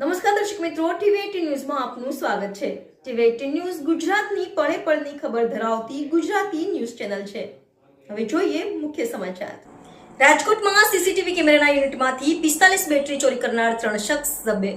નમસ્કાર દર્શક મિત્રો ટીવી એટીન ન્યૂઝમાં આપનું સ્વાગત છે. ટીવી એટીન ન્યૂઝ ગુજરાતની પળે પળની ખબર ધરાવતી ગુજરાતી ન્યૂઝ ચેનલ છે. હવે જોઈએ મુખ્ય સમાચાર. રાજકોટમાં સીસીટીવી કેમેરાના યુનિટમાંથી પિસ્તાલીસ બેટરી ચોરી કરનાર ત્રણ શખ્સ ઝબે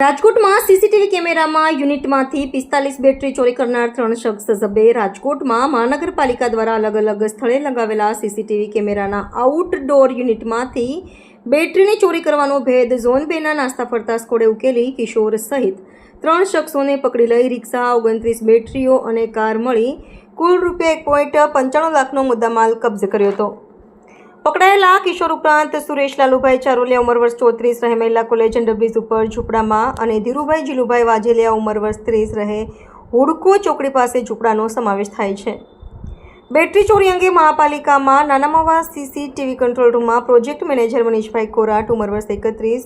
રાજકોટમાં સીસીટીવી કેમેરામાં યુનિટમાંથી પિસ્તાલીસ બેટરી ચોરી કરનાર ત્રણ શખ્સ ઝબે રાજકોટમાં મહાનગરપાલિકા દ્વારા અલગ અલગ સ્થળે લગાવેલા સીસીટીવી કેમેરાના આઉટડોર યુનિટમાંથી બેટરીની ચોરી કરવાનો ભેદ ઝોન બેના નાસ્તા ફરતા સ્કોડે ઉકેલી કિશોર સહિત ત્રણ શખ્સોને પકડી લઈ રિક્ષા ઓગણત્રીસ બેટરીઓ અને કાર મળી કુલ રૂપિયા એક પોઈન્ટ પંચાણું લાખનો મુદ્દામાલ કબજે કર્યો હતો. પકડાયેલા કિશોર ઉપરાંત સુરેશ લાલુભાઈ ચારોલિયા ઉંમર વર્ષ ચોત્રીસ રહે, મહિલા કોલેજ અંડરબ્રિજ ઉપર ઝૂંપડામાં અને ધીરુભાઈ જીલુભાઈ વાજેલિયા ઉંમર વર્ષ ત્રીસ રહે, હુડકો ચોકડી પાસે ઝૂંપડાનો સમાવેશ થાય છે. બેટરી ચોરી અંગે મહાપાલિકામાં નાનામાવા સીસીટીવી કંટ્રોલ રૂમમાં પ્રોજેક્ટ મેનેજર મનીષભાઈ કોરાટ ઉંમર વર્ષ એકત્રીસ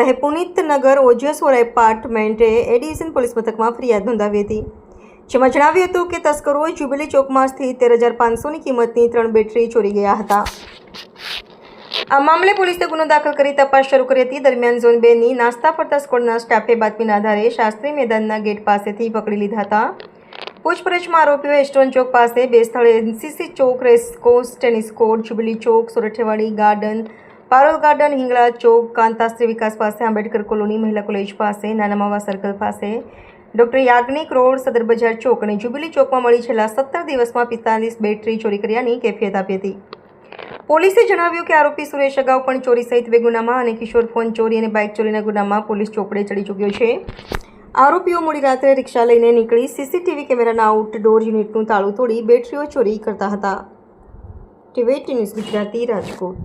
રહે, પુનિતનગર ઓજસવરા એપાર્ટમેન્ટે એડિશન પોલીસ મથકમાં ફરિયાદ નોંધાવી હતી. જેમાં જણાવ્યું હતું કે તસ્કરોએ જ્યુબિલી ચોકમાં સ્થિત તેર હજાર પાંચસોની કિંમતની ત્રણ બેટરી ચોરી ગયા હતા. આ મામલે પોલીસે ગુનો દાખલ કરી તપાસ શરૂ કરી હતી. દરમિયાન ઝોન બેની નાસ્તા ફરતા સ્કોડના સ્ટાફે બાતમીના આધારે શાસ્ત્રી મેદાનના ગેટ પાસેથી પકડી લીધા હતા. પૂછપરછમાં આરોપીઓ એસ્ટોન ચોક પાસે બે સ્થળે એનસીસી ચોક રેસકોર્સ ટેનિસ કોર્ટ, જુબલી ચોક, સુરઠેવાડી ગાર્ડન, પારોલ ગાર્ડન, હિંગળા ચોક, કાંતાશ્રી વિકાસ પાસે, આંબેડકર કોલોની મહિલા કોલેજ પાસે, નાનામાવા સર્કલ પાસે, ડોક્ટર યાજ્ઞિક રોડ, સદર બજાર ચોક અને જુબલી ચોકમાં મળી છેલ્લા સત્તર દિવસમાં પિસ્તાલીસ બેટરી ચોરી કર્યાની કેફિયત આપી હતી. પોલીસે જણાવ્યું કે આરોપી સુરેશ અગાઉ પણ ચોરી સહિત બે ગુનામાં અને કિશોર ફોન ચોરી અને બાઇક ચોરીના ગુનામાં પોલીસ ચોપડે ચડી ચૂક્યો છે. આરોપીઓ મોડી રાત્રે રિક્ષા લઈને નીકળી સીસીટીવી કેમેરાના આઉટડોર યુનિટનું તાળું તોડી બેટરીઓ ચોરી કરતા હતા. TV news Gujarati Rajkot.